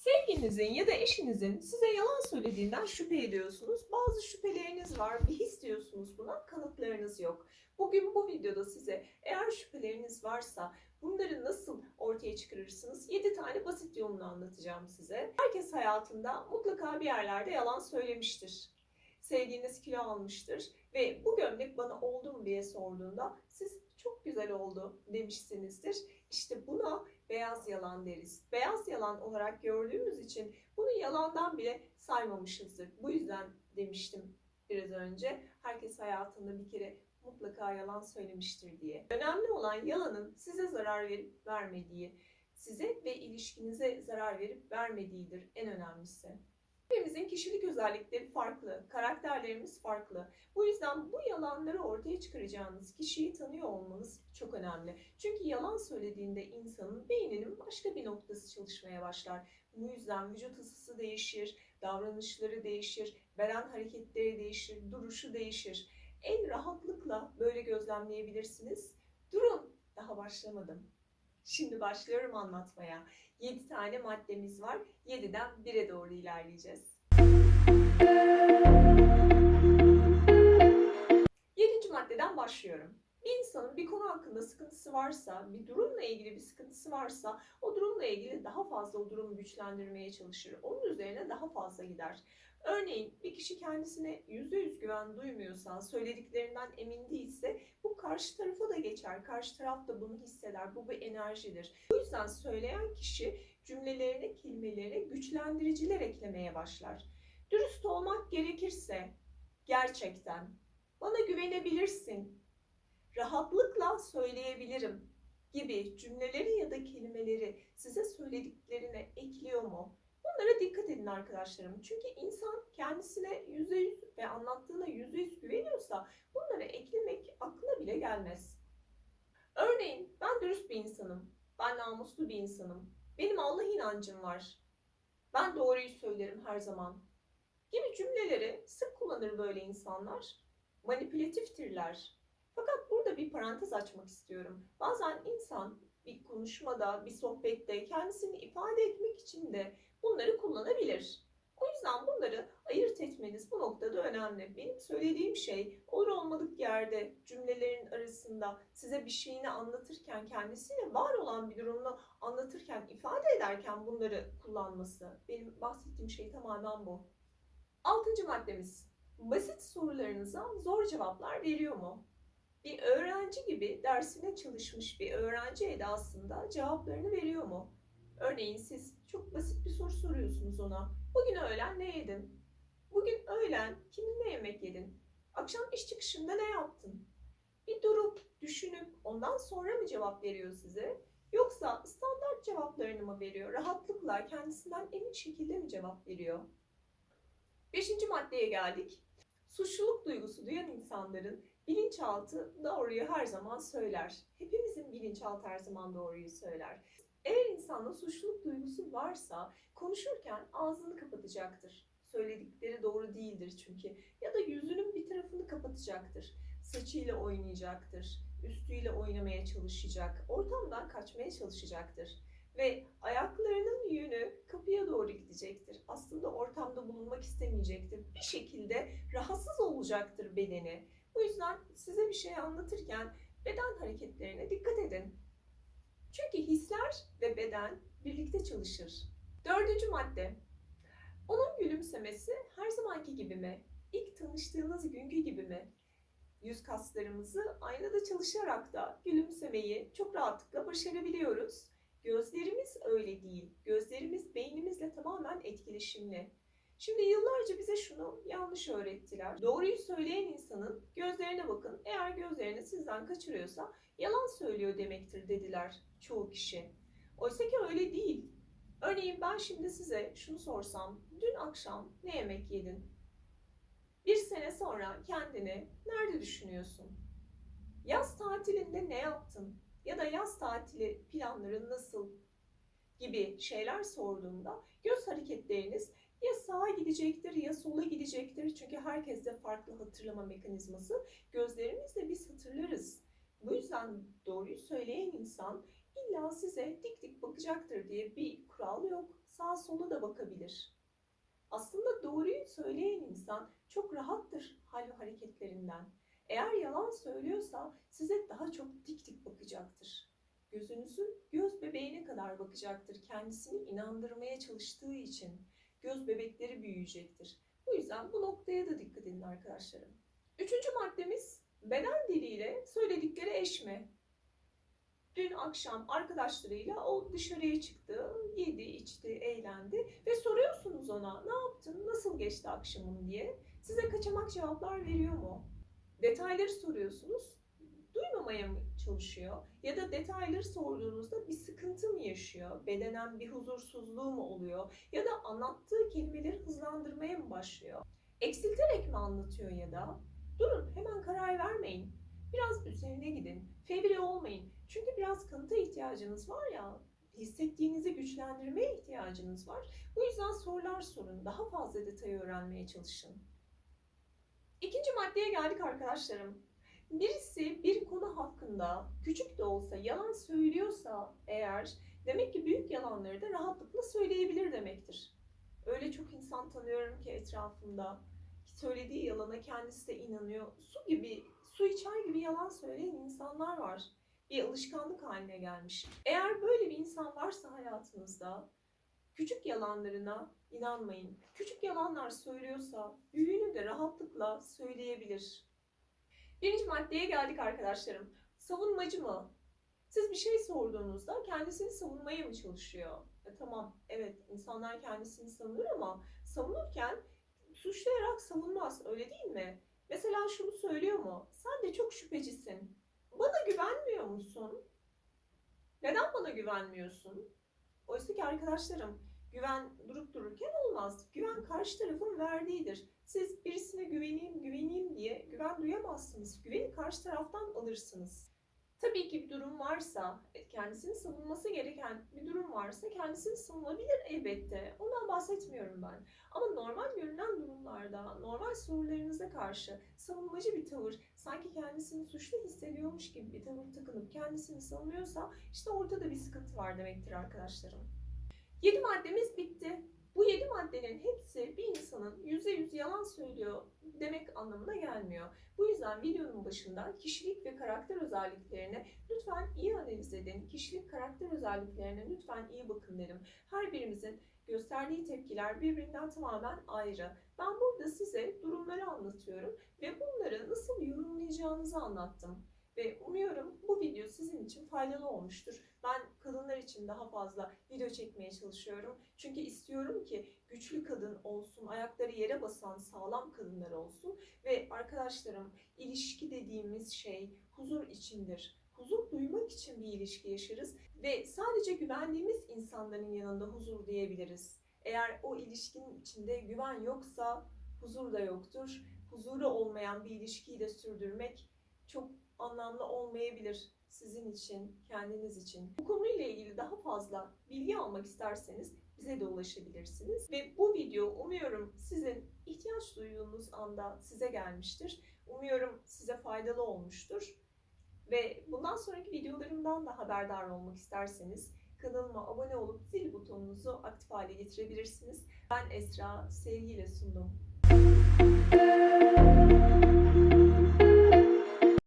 Sevgilinizin ya da eşinizin size yalan söylediğinden şüphe ediyorsunuz. Bazı şüpheleriniz var, bir his diyorsunuz buna, kanıtlarınız yok. Bugün bu videoda size eğer şüpheleriniz varsa bunları nasıl ortaya çıkarırsınız? 7 tane basit yolunu anlatacağım size. Herkes hayatında mutlaka bir yerlerde yalan söylemiştir. Sevdiğiniz kilo almıştır ve bu gömlek bana oldu mu diye sorduğunda siz çok güzel oldu demişsinizdir. İşte buna beyaz yalan deriz. Beyaz yalan olarak gördüğümüz için bunu yalandan bile saymamışızdır. Bu yüzden demiştim biraz önce. Herkes hayatında bir kere mutlaka yalan söylemiştir diye. Önemli olan yalanın size zarar verip vermediği, size ve ilişkinize zarar verip vermediğidir en önemlisi. Hepimizin kişilik özellikleri farklı, karakterlerimiz farklı. Bu yüzden bu yalanları ortaya çıkaracağınız kişiyi tanıyor olmanız çok önemli. Çünkü yalan söylediğinde insanın beyninin başka bir noktası çalışmaya başlar. Bu yüzden vücut ısısı değişir, davranışları değişir, beden hareketleri değişir, duruşu değişir. En rahatlıkla böyle gözlemleyebilirsiniz. Durun, daha başlamadım. Şimdi başlıyorum anlatmaya. 7 tane maddemiz var. 7'den 1'e doğru ilerleyeceğiz. 7. maddeden başlıyorum. Bir insanın bir konu hakkında sıkıntısı varsa, bir durumla ilgili bir sıkıntısı varsa o durumla ilgili daha fazla o durumu güçlendirmeye çalışır. Onun üzerine daha fazla gider. Örneğin bir kişi kendisine %100 güven duymuyorsa, söylediklerinden emin değilse bu karşı tarafa da geçer. Karşı taraf da bunu hisseder. Bu bir enerjidir. Bu yüzden söyleyen kişi cümlelerine, kelimelerine güçlendiriciler eklemeye başlar. Dürüst olmak gerekirse gerçekten bana güvenebilirsin, rahatlıkla söyleyebilirim gibi cümleleri ya da kelimeleri size söylediklerine ekliyor mu? Bunlara dikkat edin arkadaşlarım. Çünkü insan kendisine %100 ve anlattığına %100 güveniyorsa bunları eklemek aklına bile gelmez. Örneğin ben dürüst bir insanım. Ben namuslu bir insanım. Benim Allah inancım var. Ben doğruyu söylerim her zaman. Gibi cümleleri sık kullanır böyle insanlar. Manipülatiftirler. Fakat burada bir parantez açmak istiyorum. Bazen insan bir konuşmada, bir sohbette kendisini ifade etmek için de bunları kullanabilir. O yüzden bunları ayırt etmeniz bu noktada önemli. Benim söylediğim şey olur olmadık yerde cümlelerin arasında size bir şeyini anlatırken kendisiyle var olan bir durumunu anlatırken ifade ederken bunları kullanması. Benim bahsettiğim şey tamamen bu. Altıncı maddemiz. Basit sorularınıza zor cevaplar veriyor mu? Bir öğrenci gibi dersine çalışmış bir öğrenci edasında cevaplarını veriyor mu? Örneğin siz çok basit bir soru soruyorsunuz ona. Bugün öğlen ne yedin? Bugün öğlen kiminle yemek yedin? Akşam iş çıkışında ne yaptın? Bir durup, düşünüp ondan sonra mı cevap veriyor size? Yoksa standart cevaplarını mı veriyor? Rahatlıkla kendisinden emin şekilde mi cevap veriyor? Beşinci maddeye geldik. Suçluluk duygusu duyan insanların bilinçaltı doğruyu her zaman söyler. Hepimizin bilinçaltı her zaman doğruyu söyler. Eğer insanda suçluluk duygusu varsa konuşurken ağzını kapatacaktır. Söyledikleri doğru değildir çünkü. Ya da yüzünün bir tarafını kapatacaktır. Saçıyla oynayacaktır. Üstüyle oynamaya çalışacak. Ortamdan kaçmaya çalışacaktır. Ve ayaklarının yönü kapıya doğru gidecektir. Aslında ortamda bulunmak istemeyecektir. Bir şekilde rahatsız olacaktır bedeni. Bu yüzden size bir şey anlatırken beden hareketlerine dikkat edin. Çünkü hisler ve beden birlikte çalışır. Dördüncü madde. Onun gülümsemesi her zamanki gibi mi? İlk tanıştığınız günkü gibi mi? Yüz kaslarımızı aynada çalışarak da gülümsemeyi çok rahatlıkla başarabiliyoruz. Gözlerimiz öyle değil. Gözlerimiz beynimizle tamamen etkileşimli. Şimdi yıllarca bize şunu yanlış öğrettiler. Doğruyu söyleyen insanın gözlerine bakın. Eğer gözlerini sizden kaçırıyorsa yalan söylüyor demektir dediler çoğu kişi. Oysa ki öyle değil. Örneğin ben şimdi size şunu sorsam, dün akşam ne yemek yedin? Bir sene sonra kendini nerede düşünüyorsun? Yaz tatilinde ne yaptın? Ya da yaz tatili planların nasıl? Gibi şeyler sorduğumda göz hareketleriniz ya sağa gidecektir ya sola gidecektir. Çünkü herkeste farklı hatırlama mekanizması. Gözlerimizle biz hatırlarız. Bu yüzden doğruyu söyleyen insan illa size dik dik bakacaktır diye bir kural yok. Sağa sola da bakabilir. Aslında doğruyu söyleyen insan çok rahattır hal ve hareketlerinden. Eğer yalan söylüyorsa size daha çok dik dik bakacaktır. Gözünüzün göz bebeğine kadar bakacaktır kendisini inandırmaya çalıştığı için. Göz bebekleri büyüyecektir. Bu yüzden bu noktaya da dikkat edin arkadaşlarım. Üçüncü maddemiz beden diliyle söyledikleri eşme. Dün akşam arkadaşlarıyla o dışarıya çıktı, yedi, içti, eğlendi ve soruyorsunuz ona ne yaptın, nasıl geçti akşamın diye. Size kaçamak cevaplar veriyor mu? Detayları soruyorsunuz, duymamaya mı çalışıyor? Ya da detayları sorduğunuzda bir sıkıntı mı yaşıyor? Bedenen bir huzursuzluğu mu oluyor? Ya da anlattığı kelimeleri hızlandırmaya mı başlıyor? Eksilterek mi anlatıyor ya da? Durun hemen karar vermeyin. Biraz üzerine gidin. Fevri olmayın. Çünkü biraz kanıta ihtiyacınız var ya. Hissettiğinizi güçlendirmeye ihtiyacınız var. Bu yüzden sorular sorun. Daha fazla detayı öğrenmeye çalışın. İkinci maddeye geldik arkadaşlarım. Birisi bir konu hakkında küçük de olsa yalan söylüyorsa eğer demek ki büyük yalanları da rahatlıkla söyleyebilir demektir. Öyle çok insan tanıyorum ki etrafımda söylediği yalana kendisi de inanıyor. Su gibi, su içer gibi yalan söyleyen insanlar var. Bir alışkanlık haline gelmiş. Eğer böyle bir insan varsa hayatınızda küçük yalanlarına inanmayın. Küçük yalanlar söylüyorsa büyüğünü de rahatlıkla söyleyebilir. Birinci maddeye geldik arkadaşlarım. Savunmacı mı? Siz bir şey sorduğunuzda kendisini savunmaya mı çalışıyor? E, tamam, evet insanlar kendisini savunur ama savunurken suçlayarak savunmaz, öyle değil mi? Mesela şunu söylüyor mu? Sen de çok şüphecisin. Bana güvenmiyor musun? Neden bana güvenmiyorsun? Oysa ki arkadaşlarım, güven durup dururken olmaz. Güven karşı tarafın verdiğidir. Siz birisine güveneyim, güveneyim diye güven duyamazsınız. Güveni karşı taraftan alırsınız. Tabii ki bir durum varsa, kendisini savunması gereken bir durum varsa kendisini savunabilir elbette. Ondan bahsetmiyorum ben. Ama normal görünen durumlarda, normal sorularınıza karşı savunmacı bir tavır, sanki kendisini suçlu hissediyormuş gibi bir tavır takınıp kendisini savunuyorsa işte ortada bir sıkıntı var demektir arkadaşlarım. 7 maddemiz bitti. Bu 7 maddenin hepsi bir insanın %100 yalan söylüyor demek anlamına gelmiyor. Bu yüzden videonun başında kişilik ve karakter özelliklerine lütfen iyi analiz edin. Kişilik karakter özelliklerine lütfen iyi bakın derim. Her birimizin gösterdiği tepkiler birbirinden tamamen ayrı. Ben burada size durumları anlatıyorum ve bunları nasıl yorumlayacağınızı anlattım. Ve umuyorum bu video sizin için faydalı olmuştur. Ben kadınlar için daha fazla video çekmeye çalışıyorum. Çünkü istiyorum ki güçlü kadın olsun, ayakları yere basan sağlam kadınlar olsun. Ve arkadaşlarım ilişki dediğimiz şey huzur içindir. Huzur duymak için bir ilişki yaşarız ve sadece güvendiğimiz insanların yanında huzur diyebiliriz. Eğer o ilişkinin içinde güven yoksa huzur da yoktur. Huzuru olmayan bir ilişkiyi de sürdürmek çok anlamlı olmayabilir sizin için, kendiniz için. Bu konuyla ilgili daha fazla bilgi almak isterseniz bize de ulaşabilirsiniz. Ve bu video umuyorum sizin ihtiyaç duyduğunuz anda size gelmiştir. Umuyorum size faydalı olmuştur. Ve bundan sonraki videolarımdan da haberdar olmak isterseniz kanalıma abone olup zil butonunuzu aktif hale getirebilirsiniz. Ben Esra, sevgiyle sundum.